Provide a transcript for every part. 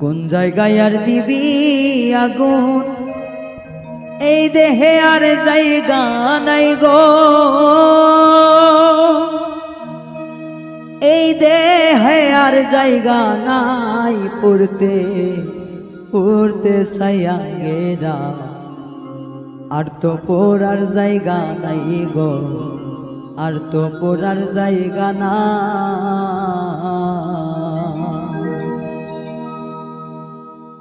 কোন জায়গায় আর দিবি আগুন? এই দেহে আর জায়গা নাই গো। এই দেহে আর জায়গা নাই পড়তে পড়তে সাইয়াঙ্গেরা আর তো পড়ার জায়গা নাই গো, আর তো পড়ার জায়গা না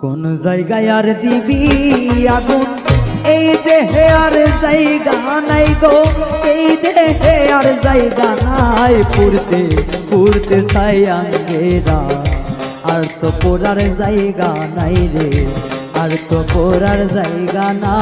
কোন জায়গায় আর দিবি আগুন? এই দেহে আর জায়গা নাই গো। এই দেহে আর জায়গা নাই। পুরতে পুরতে সায়াঙ্গেরা আর তো পোড়ার জায়গা নাই রে। আর তো পোড়ার জায়গা না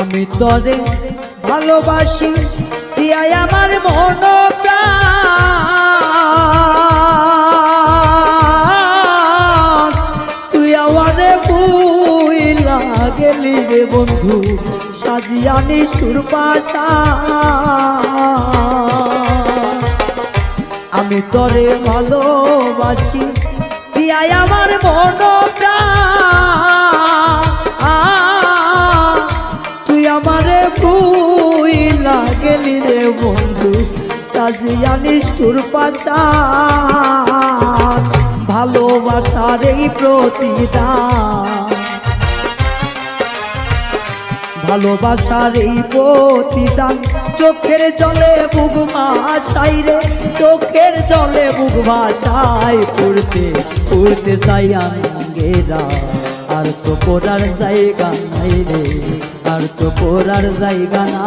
আমি তরে ভালোবাসি, দিয়াই আমার মন তুই আমারে বুই লাগেলি রে বন্ধু, সাজিয়া নিষ্ঠুর পাশা আমি তরে ভালোবাসি, দিয়াই আমার মন প্রাণ। ভুই লাগেলি রে বন্ধু নিষ্ঠুর পাচার, ভালোবাসার এই প্রতিদান। ভালোবাসার এই প্রতিদান, চোখের জলে বুক ভাসাই রে, চোখের জলে বুক ভাসাই, পড়তে পড়তে চাই আঙ্গেরা আর তো পড়ার জায়গা নাই রে, আর তো পড়ার জায়গা না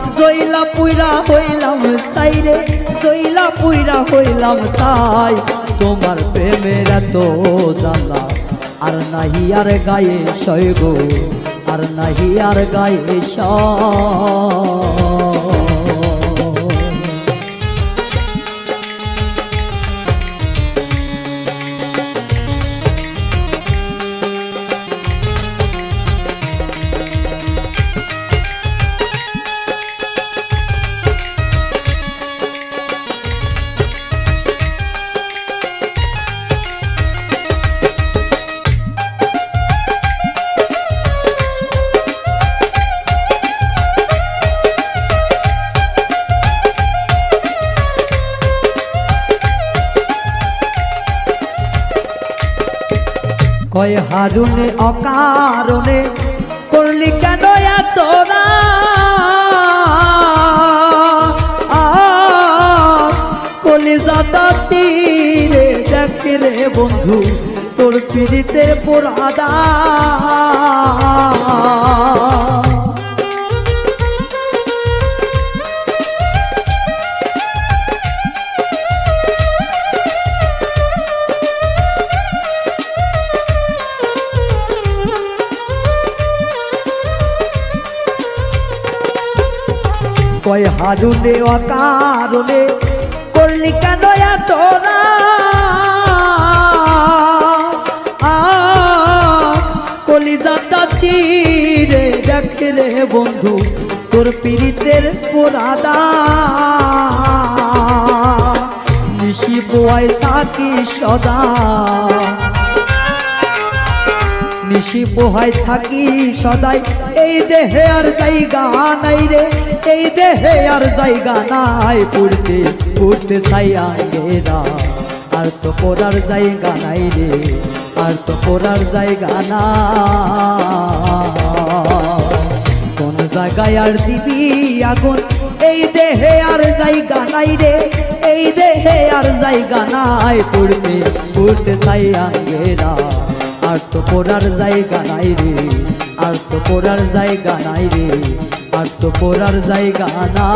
জইলা পুইরা হইলাম সাইরে জইলা পুইরা হইলাম তাই। তোমার প্রেমের এত জ্বালা, আর নাহি আর গায়ে সয় গো, আর নাহি আর গায়ে সয়। কয় হারুনে অকারণে করলি কেন কলিজাটা চিরে দেখ রে বন্ধু তোর পিড়িতে পোড়াদা কয় হারুনে, অকারণে করলি কেন তোরা কলিজাটা চিরে দেখ রে বন্ধু, তোর পীড়িতের পোড়াদা। নিশি পোয়াই থাকি সদা। নিশি পোহাই থাকি সদাই। এই দেহে আর জায়গা নাই রে, এই দেহে আর জায়গা নাই। পড়তে পড়তে চাই আগেরা আর তো পড়ার জায়গা নাই রে, আর তো পড়ার জায়গা না কোন জায়গায় আর দিবি আগুন, এই দেহে আর জায়গা নাই রে, এই দেহে আর জায়গা নাই। পড়তে পড়তে চাই আগেরা আর তো পড়ার জায়গা নাই রে, আর তো পড়ার জায়গা নাই রে, আর তো পড়ার জায়গা না।